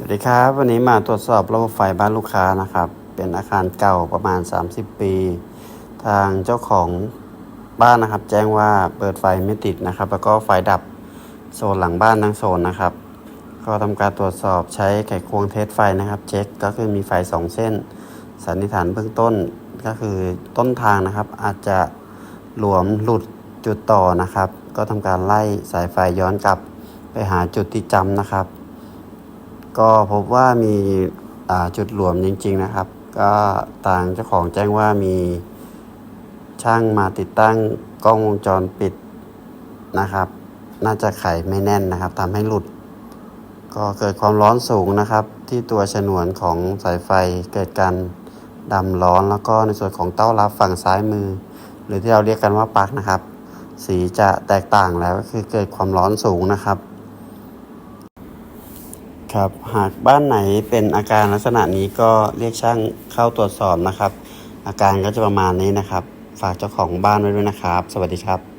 สวัสดีครับ วันนี้มาตรวจสอบระบบไฟบ้านลูกค้านะครับ เป็นอาคารเก่าประมาณ 30 ปี ทางเจ้าของบ้านนะครับ แจ้งว่าเปิดไฟไม่ติดนะครับ แล้วก็ไฟดับโซนหลังบ้านทั้งโซนนะครับ ก็ทำการตรวจสอบใช้ไขควงเทสไฟนะครับ เช็คก็คือมีไฟ 2 เส้น สันนิษฐานเบื้องต้นก็คือต้นทางนะครับ อาจจะหลวมหลุดจุดต่อนะครับ ก็ทำการไล่สายไฟย้อนกลับไปหาจุดที่จำนะครับ ก็พบว่ามีจุดหลวมจริง ๆ นะครับ ก็ทางเจ้าของแจ้งว่ามีช่างมาติดตั้งกล้องวงจรปิดนะครับ น่าจะไขไม่แน่นนะครับทำให้หลุด ก็เกิดความร้อนสูงนะครับ ที่ตัวฉนวนของสายไฟเกิดการดำร้อนแล้วก็ในส่วนของเต้ารับฝั่งซ้ายมือ หรือที่เราเรียกกันว่าปลั๊กนะครับ สีจะแตกต่างแล้วก็คือเกิดความร้อนสูงนะครับ ครับหากบ้านไหนเป็นอาการลักษณะนี้ก็เรียกช่างเข้าตรวจสอบนะครับ อาการก็จะประมาณนี้นะครับ ฝากเจ้าของบ้านไว้ด้วยนะครับ สวัสดีครับ